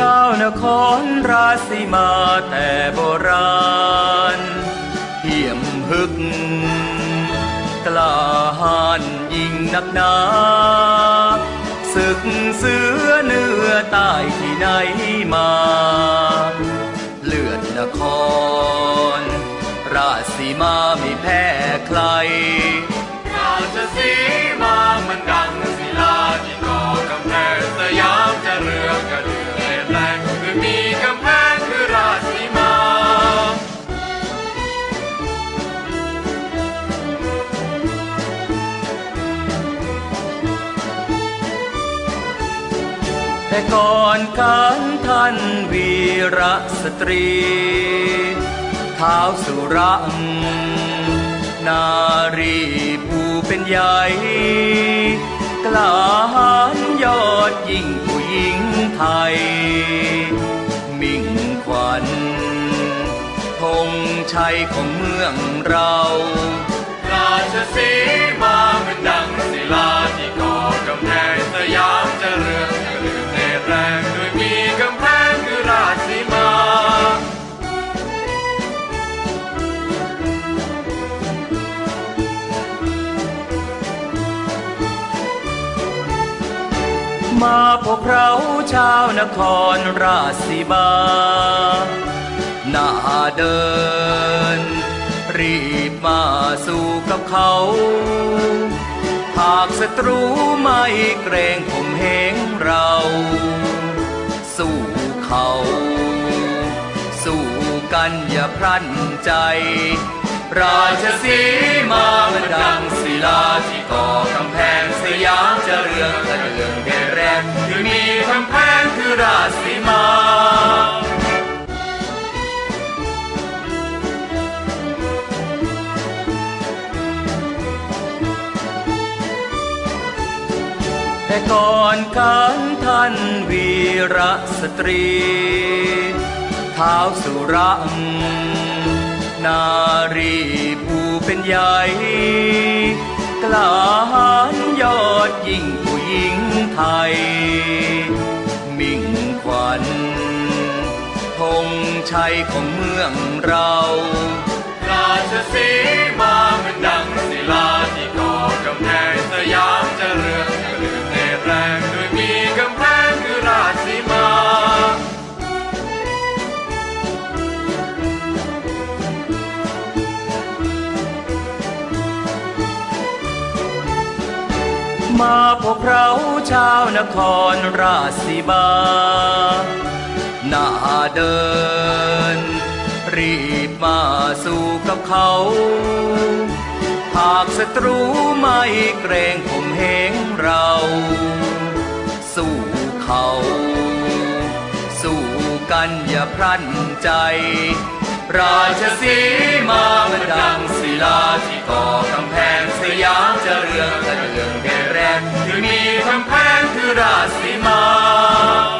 ชาวนครราศีมาแต่โบราณเหี่ยมฮึก กล้าหาญยิ่งนักหนาศึกเสือเนื้อใต้ที่ไหนมา เลือดนคร ราศีมาไม่แพ้ใคร ราชสีมามันดัง แต่ก่อนการท่านวีรสตรีเท้าวสุรัง นารีผู้เป็นใหญ่กล้าหาญยอดยิ่งผู้หญิงไทย มิ่งขวัญธงชัยของเมืองเรา ราชสี งโดยมีกำแพงคือราชสีมา มาพวกเราชาวนครราชสีมาหน้าเดิน รีบมาสู่กับเขา หากศัตรูไม่เกรงผมเหงเรา เขา สู้กันอย่าพลันใจ ราชสี แต่ก่อนการท่านวีรสตรีเท้าวสุรัง นารีผู้เป็นใหญ่กล้าหาญยอดยิ่งผู้หญิงไทย มิ่งขวัญธงชัยของเมืองเรา ราชสีมามันดัง มาพวกเราชาวนครราชสีมาหน้าเดิน รีบมาสู่กับเขา หากศัตรูไม่เกรงผมเหงเรา สู้เขา สู้กันอย่าพลันใจ ราชสีมามันดังศิลาที่ก่อกำแพงสยาม historia, la que guerra, que mi champán curasima.